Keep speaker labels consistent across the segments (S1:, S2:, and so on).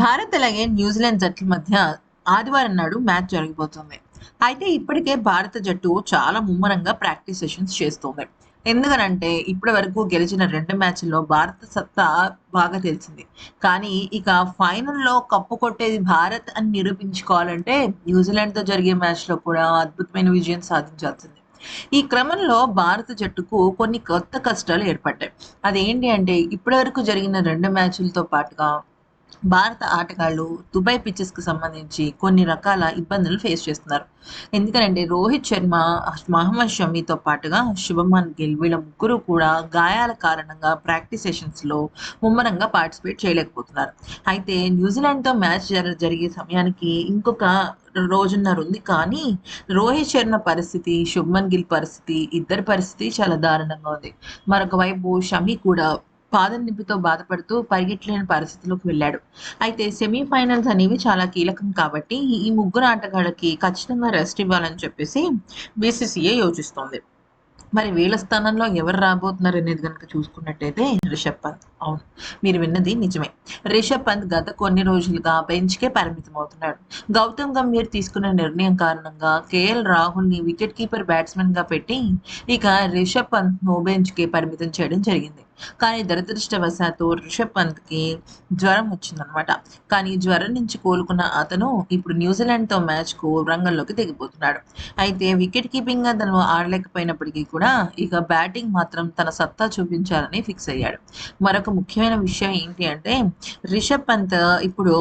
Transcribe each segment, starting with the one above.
S1: భారత్ అలాగే న్యూజిలాండ్ జట్ల మధ్య ఆదివారం నాడు మ్యాచ్ జరిగిపోతుంది. అయితే ఇప్పటికే భారత జట్టు చాలా ముమ్మరంగా ప్రాక్టీస్ సెషన్స్ చేస్తుంది. ఎందుకనంటే ఇప్పటి వరకు గెలిచిన రెండు మ్యాచ్ల్లో భారత సత్తా బాగా తెలిసింది కానీ ఇక ఫైనల్లో కప్పు కొట్టేది భారత్ అని నిరూపించుకోవాలంటే న్యూజిలాండ్తో జరిగే మ్యాచ్లో కూడా అద్భుతమైన విజయం సాధించాల్సింది. ఈ క్రమంలో భారత జట్టుకు కొన్ని కొత్త కష్టాలు ఏర్పడ్డాయి. అదేంటి అంటే ఇప్పటివరకు జరిగిన రెండు మ్యాచ్లతో పాటుగా భారత ఆటగాళ్ళు దుబాయ్ పిచ్చెస్కి సంబంధించి కొన్ని రకాల ఇబ్బందులు ఫేస్ చేస్తున్నారు. ఎందుకంటే రోహిత్ శర్మ మహమ్మద్ షమీతో పాటుగా శుభమన్ గిల్ వీళ్ళ ముగ్గురు కూడా గాయాల కారణంగా ప్రాక్టీస్ సెషన్స్లో ముమ్మరంగా పార్టిసిపేట్ చేయలేకపోతున్నారు. అయితే న్యూజిలాండ్తో మ్యాచ్ జరిగే సమయానికి ఇంకొక రోజున్నర ఉంది. కానీ రోహిత్ శర్మ పరిస్థితి శుభ్మన్ గిల్ పరిస్థితి ఇద్దరి పరిస్థితి చాలా దారుణంగా ఉంది. మరొక వైపు షమి కూడా పాదం నింపితో బాధపడుతూ పరిగెట్టలేని పరిస్థితిలోకి వెళ్ళాడు. అయితే సెమీఫైనల్స్ అనేవి చాలా కీలకం కాబట్టి ఈ ముగ్గురు ఆటగాళ్ళకి ఖచ్చితంగా రెస్ట్ ఇవ్వాలని చెప్పేసి బీసీసీఏ యోచిస్తోంది. మరి వీళ్ళ స్థానంలో ఎవరు రాబోతున్నారు అనేది కనుక చూసుకున్నట్టయితే రిషబ్ పంత్ అవును. మీరు విన్నది నిజమే. రిషబ్ పంత్ గత కొన్ని రోజులుగా బెంచ్కే పరిమితం అవుతున్నాడు గౌతమ్ గంభీర్ తీసుకున్న నిర్ణయం కారణంగా కేఎల్ రాహుల్ని వికెట్ కీపర్ బ్యాట్స్మెన్గా పెట్టి ఇక రిషబ్ పంత్ను బెంచ్కే పరిమితం చేయడం జరిగింది. కానీ దురదృష్టవశాత్తు రిషబ్ పంత్కి జ్వరం వచ్చిందనమాట కానీ జ్వరం నుంచి కోలుకున్న అతను ఇప్పుడు న్యూజిలాండ్తో మ్యాచ్కు రంగంలోకి దిగిపోతున్నాడు. అయితే వికెట్ కీపింగ్ తను ఆడలేకపోయినప్పటికీ కూడా ఇక బ్యాటింగ్ మాత్రం తన సత్తా చూపించాలని ఫిక్స్ అయ్యాడు. మరొక ముఖ్యమైన విషయం ఏంటి అంటే రిషబ్ పంత్ ఇప్పుడు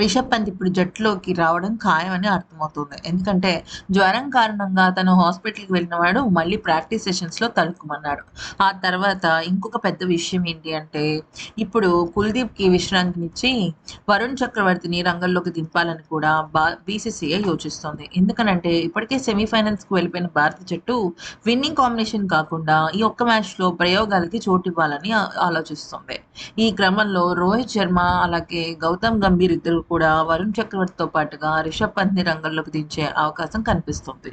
S1: రిషబ్ పంత్ ఇప్పుడు జట్టులోకి రావడం ఖాయమని అర్థమవుతుంది. ఎందుకంటే జ్వరం కారణంగా తను హాస్పిటల్కి వెళ్ళిన వాడు మళ్ళీ ప్రాక్టీస్ సెషన్స్లో తడుకుమన్నాడు ఆ తర్వాత ఇంకొక పెద్ద విషయం ఏంటి అంటే ఇప్పుడు కుల్దీప్కి విశ్రాంతినిచ్చి వరుణ్ చక్రవర్తిని రంగంలోకి దింపాలని కూడా బా బీసీసీఐ యోచిస్తోంది. ఎందుకనంటే ఇప్పటికే సెమీఫైనల్స్కి వెళ్ళిపోయిన భారత జట్టు విన్నింగ్ కాంబినేషన్ కాకుండా ఈ ఒక్క మ్యాచ్లో ప్రయోగాలకి చోటు ఇవ్వాలని ఆలోచిస్తుంది. ఈ క్రమంలో రోహిత్ శర్మ అలాగే గౌతమ్ గంభీర్ ఇద్దరు కూడా వరుణ్ చక్రవర్తితో పాటుగా రిషబ్ పంత్ని రంగంలోకి దించే అవకాశం కనిపిస్తుంది.